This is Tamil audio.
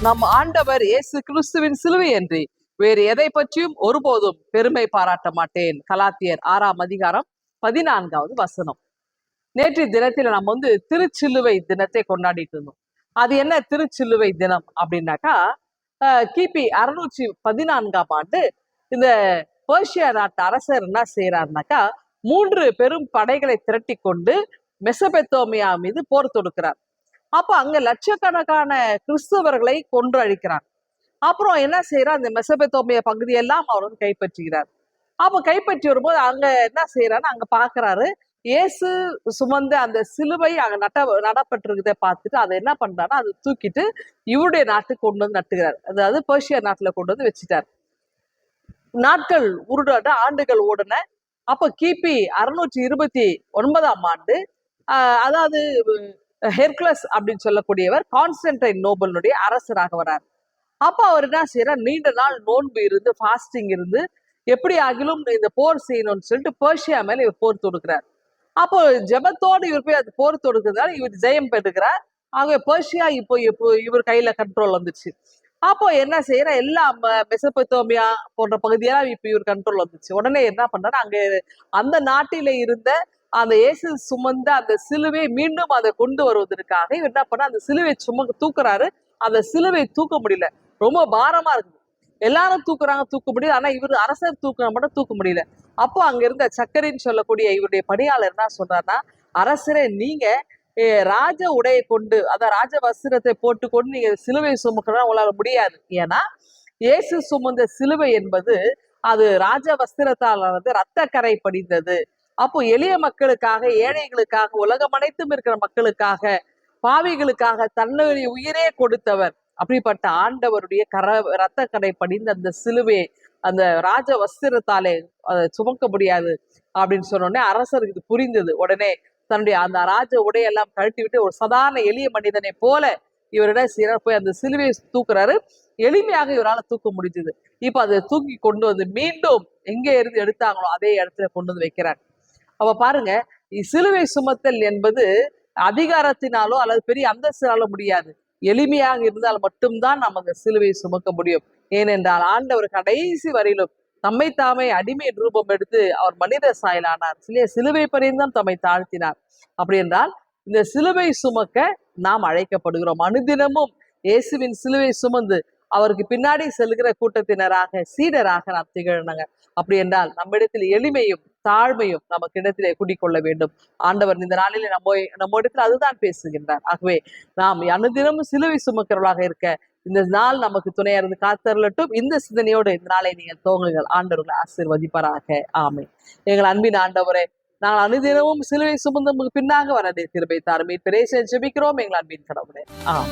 நம் ஆண்டவர் இயேசு கிறிஸ்துவின் சிலுவை என்று வேறு எதை பற்றியும் ஒருபோதும் பெருமை பாராட்ட மாட்டேன். கலாத்தியர் ஆறாம் அதிகாரம் பதினான்காவது வசனம். நேற்று தினத்தில் நம்ம வந்து திருச்சிலுவை தினத்தை கொண்டாடிட்டு இருந்தோம். அது என்ன திருச்சிலுவை தினம் அப்படின்னாக்கா அஹ், கிபி அறுநூற்றி பதினான்காம் ஆண்டு இந்த பர்ஷியா நாட்டு அரசர் என்ன செய்யறாருனாக்கா மூன்று பெரும் படைகளை திரட்டி கொண்டு மெசபெத்தோமியா மீது போர் தொடுக்கிறார். அப்போ அங்க லட்சக்கணக்கான கிறிஸ்தவர்களை கொன்று அழிக்கிறார் அப்புறம் என்ன செய்யறார் அந்த மெசபெத்தோமிய பகுதியெல்லாம் அவர் வந்து கைப்பற்றுகிறார். அப்போ கைப்பற்றி வரும்போது அங்க என்ன செய்யறாருன்னு அங்க பாக்குறாரு இயேசு சுமந்த அந்த சிலுவை அங்க நட்ட நடப்பட்டிருக்கிறத பார்த்துட்டு அதை என்ன பண்றாருன்னா அதை தூக்கிட்டு இவருடைய நாட்டுக்கு கொண்டு வந்து நட்டுகிறார். அதாவது பர்ஷியா நாட்டுல கொண்டு வந்து வச்சுட்டார். நாட்கள் உருடாட ஆண்டுகள் ஓடின அப்ப கிபி அறுநூற்றி இருபத்தி ஒன்பதாம் ஆண்டு அதாவது ஹெர்குலஸ் அப்படின்னு சொல்லக்கூடியவர் கான்ஸ்டன்டைன் நோபலுடைய அரசராக வரார். அப்ப அவர் என்ன செய்யறார் நீண்ட நாள் நோன்பு இருந்து ஃபாஸ்டிங் இருந்து எப்படி ஆகிலும் இந்த போர் செய்யணும்னு சொல்லிட்டு பர்ஷியா மேல இவர் போர் தொடுக்கிறார். அப்போ ஜெபத்தோடு இவர் போய் அது போர் தொடுக்கிறதுனால இவர் ஜெயம் பெறுகிறார் ஆகவே பர்ஷியா இப்போ இப்போ இவர் கையில கண்ட்ரோல் வந்துச்சு. அப்போ என்ன செய்யற? எல்லா மெசபத்தோமியா போன்ற பகுதியெல்லாம் இப்ப இவர் கண்ட்ரோல் வந்துச்சு. உடனே என்ன பண்றாரு அங்க அந்த நாட்டில இருந்த அந்த இயேசு சுமந்த அந்த சிலுவை மீண்டும் அதை கொண்டு வருவதற்காக இவர் என்ன பண்ண அந்த சிலுவை சுமக்க தூக்குறாரு. அந்த சிலுவை தூக்க முடியல. ரொம்ப பாரமா இருக்குது. எல்லாரும் தூக்குறாங்க தூக்க முடியல. ஆனா இவர் அரசர் தூக்குற மட்டும் தூக்க முடியல. அப்போ அங்க இருந்த சக்கரின்னு சொல்லக்கூடிய இவருடைய பணியாளர் என்ன சொல்றாருன்னா அரசரே நீங்க ராஜ உடையை கொண்டு அதான் ராஜ வஸ்திரத்தை போட்டுக்கொண்டு நீங்க சிலுவை சுமக்கிறதா உங்களால முடியாது. ஏன்னா இயேசு சுமந்த சிலுவை என்பது அது ராஜ வஸ்திரத்தாலானது ரத்த கரை படிந்தது. அப்போ எளிய மக்களுக்காக ஏழைகளுக்காக உலகம் அனைத்தும் இருக்கிற மக்களுக்காக பாவிகளுக்காக தன்னுடைய உயிரே கொடுத்தவர். அப்படிப்பட்ட ஆண்டவருடைய கர ரத்த கடை படிந்த அந்த சிலுவை அந்த ராஜ வஸ்திரத்தாலே அதை சுமக்க முடியாது அப்படின்னு சொன்ன உடனே அரசருக்கு இது புரிந்தது. உடனே தன்னுடைய அந்த ராஜ உடையெல்லாம் கழட்டி விட்டு ஒரு சாதாரண எளிய மனிதனை போல இவரிடம் சீரா போய் அந்த சிலுவையை தூக்குறாரு. எளிமையாக இவரால் தூக்க முடிஞ்சது. இப்ப அதை தூக்கி கொண்டு வந்து மீண்டும் எங்கே இருந்து எடுத்தாங்களோ அதே இடத்துல கொண்டு வந்து வைக்கிறார். அப்ப பாருங்க சிலுவை சுமத்தல் என்பது அதிகாரத்தினாலோ அல்லது பெரிய அந்தஸ்தினாலோ முடியாது. எளிமையாக இருந்தால் மட்டும்தான் நம்ம அந்த சிலுவை சுமக்க முடியும். ஏனென்றால் ஆண்டவர் கடைசி வரையிலும் தம்மை தாமே அடிமை ரூபம் எடுத்து அவர் மனித சாயலானார். சிலைய சிலுவை பரிந்தும் தம்மை தாழ்த்தினார். அப்படி என்றால் இந்த சிலுவை சுமக்க நாம் அழைக்கப்படுகிறோம். அனுதினமும் இயேசுவின் சிலுவை சுமந்து அவருக்கு பின்னாடி செல்கிற கூட்டத்தினராக சீடராக நாம் திகழணுங்க. அப்படி என்றால் நம்மிடத்தில் எளிமையும் தாழ்மையும் நமக்கு இடத்திலே குடிக்கொள்ள வேண்டும். ஆண்டவர் இந்த நாளிலே நம்ம நம்ம இடத்துல அதுதான் பேசுகின்றார். ஆகவே நாம் அனுதினமும் சிலுவை சுமக்கிறவர்களாக இருக்க இந்த நாள் நமக்கு துணையா இருந்து காத்தரலட்டும் இந்த சிந்தனையோடு இந்த நாளை நீங்கள் தோங்குங்கள் ஆண்டவர்களை ஆசீர்வதிப்பாராக. ஆமை எங்கள் அன்பின் ஆண்டவரே நாங்கள் அனுதினமும் சிலுவை சுமந்து பின்னாக வரதே திருப்பை தாருமே. பிரேச ஜெபிக்கிறோம் எங்கள் அன்பின் கடவுளே. ஆம்